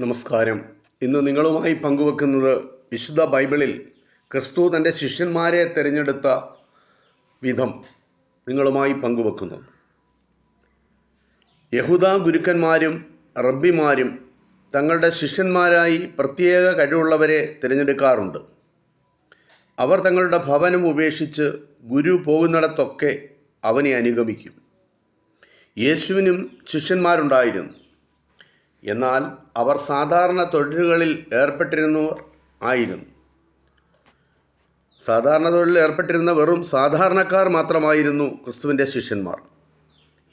നമസ്കാരം. ഇന്ന് നിങ്ങളുമായി പങ്കുവെക്കുന്നത് വിശുദ്ധ ബൈബിളിൽ ക്രിസ്തു തന്റെ ശിഷ്യന്മാരെ തിരഞ്ഞെടുത്ത വിധം നിങ്ങളുമായി പങ്കുവെക്കുന്നു. യഹൂദ ഗുരുക്കന്മാരും റബ്ബിമാരും തങ്ങളുടെ ശിഷ്യന്മാരായി പ്രത്യേക കഴിവുള്ളവരെ തിരഞ്ഞെടുക്കാറുണ്ട്. അവർ തങ്ങളുടെ ഭവനം ഉപേക്ഷിച്ച് ഗുരു പോകുന്നിടത്തൊക്കെ അവനെ അനുഗമിക്കും. യേശുവിനും ശിഷ്യന്മാരുണ്ടായിരുന്നു. എന്നാൽ അവർ സാധാരണ തൊഴിലുകളിൽ ഏർപ്പെട്ടിരുന്നവർ ആയിരുന്നു. സാധാരണ തൊഴിലിൽ ഏർപ്പെട്ടിരുന്ന വെറും സാധാരണക്കാർ മാത്രമായിരുന്നു ക്രിസ്തുവിന്റെ ശിഷ്യന്മാർ.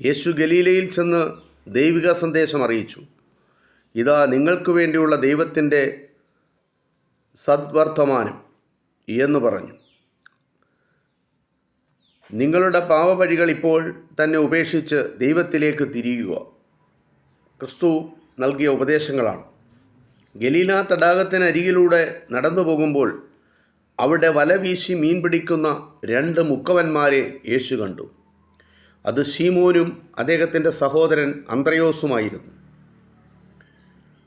യേശു ഗലീലയിൽ ചെന്ന് ദൈവിക സന്ദേശം അറിയിച്ചു. ഇതാ നിങ്ങൾക്ക് വേണ്ടിയുള്ള ദൈവത്തിന്റെ സദ്വർത്തമാനം എന്ന് പറഞ്ഞു. നിങ്ങളുടെ പാവവഴികൾ ഇപ്പോൾ തന്നെ ഉപേക്ഷിച്ച് ദൈവത്തിലേക്ക് തിരിയുക. ക്രിസ്തു നൽകിയ ഉപദേശങ്ങളാണ്. ഗലീല തടാകത്തിനരികിലൂടെ നടന്നു പോകുമ്പോൾ അവിടെ വല വീശി മീൻ പിടിക്കുന്ന രണ്ട് മുക്കവന്മാരെ യേശു കണ്ടു. അത് ഷീമോനും അദ്ദേഹത്തിന്റെ സഹോദരൻ അന്ത്രയോസുമായിരുന്നു.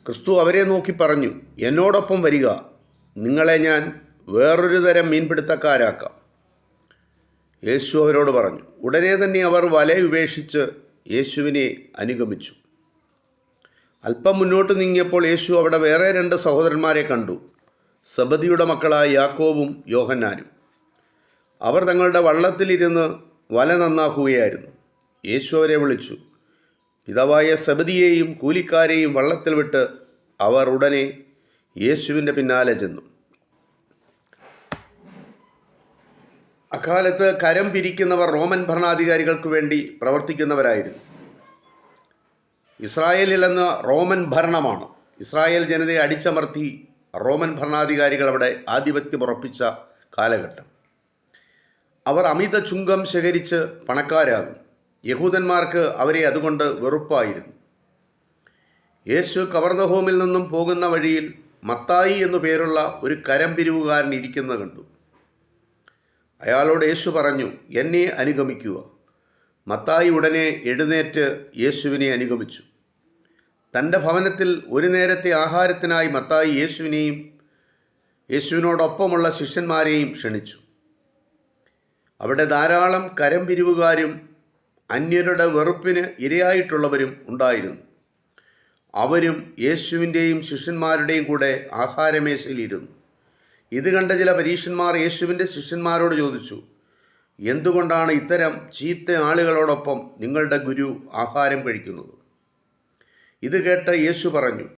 ക്രിസ്തു അവരെ നോക്കി പറഞ്ഞു എന്നോടൊപ്പം വരിക. നിങ്ങളെ ഞാൻ വേറൊരു തരം മീൻപിടുത്തക്കാരാക്കാം. യേശു അവരോട് പറഞ്ഞു ഉടനെ തന്നെ അവർ വല ഉപേക്ഷിച്ച് യേശുവിനെ അനുഗമിച്ചു. അല്പം മുന്നോട്ട് നീങ്ങിയപ്പോൾ യേശു അവിടെ വേറെ രണ്ട് സഹോദരന്മാരെ കണ്ടു. സബദിയുടെ മക്കളായ യാക്കോബും യോഹന്നാനും. അവർ തങ്ങളുടെ വള്ളത്തിലിരുന്ന് വല നന്നാക്കുകയായിരുന്നു. യേശു അവരെ വിളിച്ചു. പിതാവായ സബദിയെയും കൂലിക്കാരെയും വള്ളത്തിൽ വിട്ട് അവർ ഉടനെ യേശുവിന്റെ പിന്നാലെ ചെന്നു. അക്കാലത്ത് കരം പിരിക്കുന്നവർ റോമൻ ഭരണാധികാരികൾക്ക് വേണ്ടി പ്രവർത്തിക്കുന്നവരായിരുന്നു. ഇസ്രായേലിൽ എന്ന റോമൻ ഭരണമാണ്. ഇസ്രായേൽ ജനതയെ അടിച്ചമർത്തി റോമൻ ഭരണാധികാരികൾ അവിടെ ആധിപത്യം ഉറപ്പിച്ച കാലഘട്ടം. അവർ അമിത ചുങ്കം ശേഖരിച്ച് പണക്കാരാകും. യഹൂദന്മാർക്ക് അവരെ അതുകൊണ്ട് വെറുപ്പായിരുന്നു. യേശു കവർന്നഹോമിൽ നിന്നും പോകുന്ന വഴിയിൽ മത്തായി എന്നു പേരുള്ള ഒരു കരം പിരിവുകാരൻ ഇരിക്കുന്നത് കണ്ടു. അയാളോട് യേശു പറഞ്ഞു എന്നെ അനുഗമിക്കുക. മത്തായി ഉടനെ എഴുന്നേറ്റ് യേശുവിനെ അനുഗമിച്ചു. തന്റെ ഭവനത്തിൽ ഒരു നേരത്തെ ആഹാരത്തിനായി മത്തായി യേശുവിനെയും യേശുവിനോടൊപ്പമുള്ള ശിഷ്യന്മാരെയും ക്ഷണിച്ചു. അവിടെ ധാരാളം കരം പിരിവുകാരും അന്യരുടെ വെറുപ്പിന് ഇരയായിട്ടുള്ളവരും ഉണ്ടായിരുന്നു. അവരും യേശുവിന്റെയും ശിഷ്യന്മാരുടെയും കൂടെ ആഹാരമേശയിലിരുന്നു ഇത് കണ്ട ചില പരീക്ഷന്മാർ യേശുവിന്റെ ശിഷ്യന്മാരോട് ചോദിച്ചു എന്തുകൊണ്ടാണ് ഇത്തരം ചീത്ത ആളുകളോടൊപ്പം നിങ്ങളുടെ ഗുരു ആഹാരം കഴിക്കുന്നത്? ഇത് കേട്ട് യേശു പറഞ്ഞു